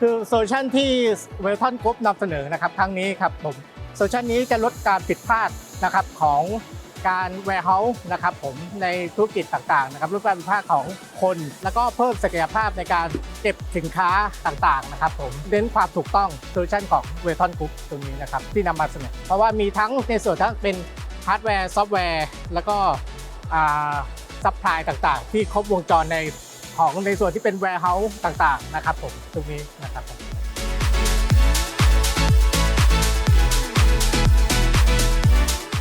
คือโซลูชันที่เวลทอนกรุ๊ปนำเสนอนะครับครั้งนี้ครับผมโซลูชันนี้จะลดการผิดพลาดนะครับของการ warehouse นะครับผมในธุรกิจต่างๆนะครับลดการผิดพลาดของคน แล้วก็เพิ่มศักยภาพในการเก็บสินค้าต่างๆนะครับผมเน้นความถูกต้องโซลูชันของเวลทอนกรุ๊ปตรงนี้นะครับที่นำมาเสนอ เพราะว่ามีทั้งในส่วนทั้งเป็นฮาร์ดแวร์ซอฟต์แวร์แล้วก็ซัพพลายต่างๆ ที่ครบวงจรใน ของในส่วนที่เป็น warehouse ต่างๆ นะครับผมตรงนี้นะครับผม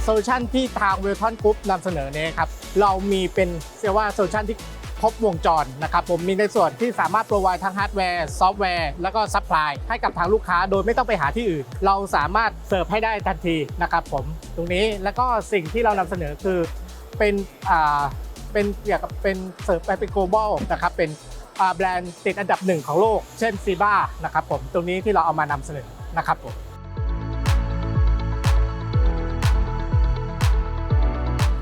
โซลูชันที่ทางเวลทอนกรุ๊ปนำเสนอเนี่ยครับเรามีเป็นเรียกว่าโซลูชันที่ครบวงจรนะครับผมมีในส่วนที่สามารถโปรไวทั้งฮาร์ดแวร์ซอฟต์แวร์แล้วก็ซัพพลายให้กับทางลูกค้าโดยไม่ต้องไปหาที่อื่น เราสามารถเสิร์ฟให้ได้ทันทีนะครับผมตรงนี้แล้วก็สิ่งที่เรานำเสนอคือเป็นอ่า เป็นเกี่ยวกับเป็นเสิร์ฟไปเป็น global นะครับเป็นแบรนด์ติดอันดับหนึ่งของโลก เช่นซีบ้านะครับผมตรงนี้ที่เราเอามานำเสนอนะครับผม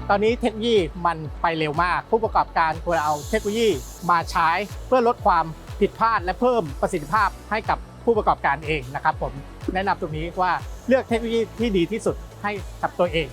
ตอนนี้เทคโนโลยีมันไปเร็วมาก ผู้ประกอบการควรเอาเทคโนโลยีมาใช้เพื่อลดความผิดพลาดและเพิ่มประสิทธิภาพให้กับผู้ประกอบการเองนะครับผมแนะนำตรงนี้ว่าเลือกเทคโนโลยีที่ดีที่สุดให้กับตัวเอง